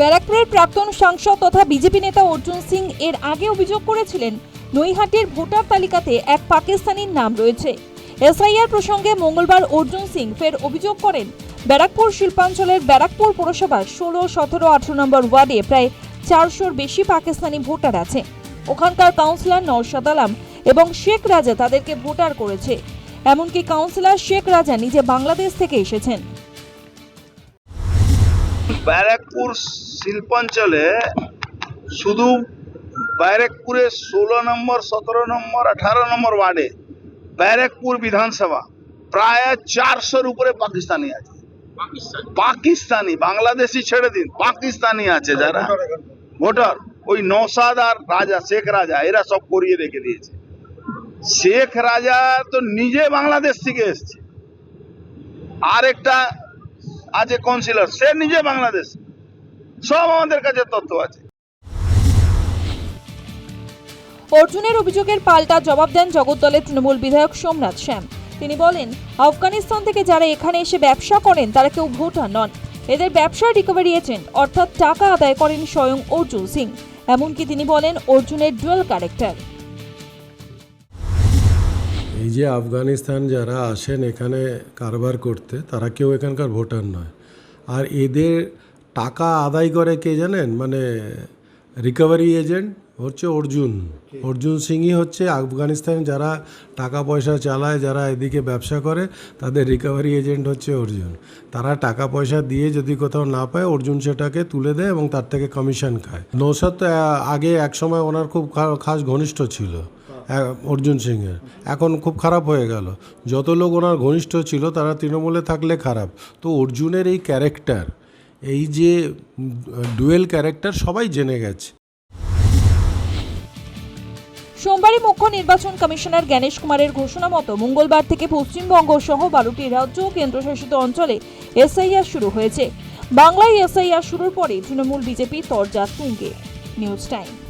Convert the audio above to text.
ব্যারাকপুরের প্রাক্তন সাংসদ তথা বিজেপি নেতা অর্জুন সিং এর আগে অভিযোগ করেছিলেন, নৈহাটির ভোটার তালিকাতে এক পাকিস্তানির নাম রয়েছে। এসআইআর প্রসঙ্গে মঙ্গলবার অর্জুন সিং ফের অভিযোগ করেন, ব্যারাকপুর শিল্পাঞ্চলের ব্যারাকপুর পুরসভার ষোলো, সতেরো, আঠারো নম্বর ওয়ার্ডে প্রায় চারশোর বেশি পাকিস্তানি ভোটার আছে। ওখানকার কাউন্সিলর নওশাদ আলম এবং শেখ রাজা তাদেরকে ভোটার করেছে। এমনকি কাউন্সিলর শেখ রাজা নিজে বাংলাদেশ থেকে এসেছেন। ব্যারাকপুর শিল্পাঞ্চলে শুধু ব্যারাকপুরে ষোলো নম্বর সতেরো নম্বর আঠারো নম্বর ওয়ার্ডে ব্যারাকপুর বিধানসভা প্রায় চারশোর উপরে পাকিস্তানি আছে। পাকিস্তানি? বাংলাদেশি ছেড়ে দিন পাকিস্তানি আছে যারা। ভোটার ওই নৌসাদ আর রাজা শেখ রাজা এরা সব করিয়ে রেখে দিয়েছে। শেখ রাজা তো নিজে বাংলাদেশ থেকে এসছে। আর একটা আছে কাউন্সিলর সে নিজে বাংলাদেশ। সব আমাদের কাছে তথ্য আছে। অর্জুনের অভিযোগের পাল্টা জবাব দেন জগদ্দলের তৃণমূল বিধায়ক সোমনাথ শ্যাম। তিনি বলেন, আফগানিস্তান থেকে যারা এখানে এসে ব্যবসা করেন, তারা কেউ ভোটার নন। এদের ব্যবসার রিকভারি এজেন্ট অর্থাৎ টাকা আদায় করেন স্বয়ং অর্জুন সিং। এমনকি তিনি বলেন, অর্জুনের ডুয়েল ক্যারেক্টার এই যে আফগানিস্তান যারা আসেন এখানে কারবার করতে তারা কেউ এখানকার ভোটার নয়। আর এদের টাকা আদায় করে কে জানেন? মানে রিকভারি এজেন্ট হচ্ছে অর্জুন। অর্জুন সিংই হচ্ছে আফগানিস্তান যারা টাকা পয়সা চালায় যারা এদিকে ব্যবসা করে তাদের রিকভারি এজেন্ট হচ্ছে অর্জুন। তারা টাকা পয়সা দিয়ে যদি কোথাও না পায় অর্জুন সেটাকে তুলে দেয় এবং তার থেকে কমিশন খায়। নৌসাদ আগে একসময় ওনার খুব খাস ঘনিষ্ঠ ছিল। অর্জুন সিংয়ের। এখন খুব খারাপ হয়ে গেল। যত লোক ওনার ঘনিষ্ঠ ছিল, তারা তৃণমূলে থাকলে খারাপ। তো অর্জুনের এই ক্যারেক্টার এই যে ডুয়েল ক্যারেক্টার সবাই জেনে গেছে। সোমবারই মুখ্য নির্বাচন কমিশনার জ্ঞানেশ কুমারের ঘোষণা মতো মঙ্গলবার থেকে পশ্চিমবঙ্গ সহ বারোটি রাজ্য ও কেন্দ্রশাসিত অঞ্চলে এসআইআর শুরু হয়েছে। বাংলায় এসআইআর শুরুর পরে তৃণমূল বিজেপি তরজা তুঙ্গে। News time.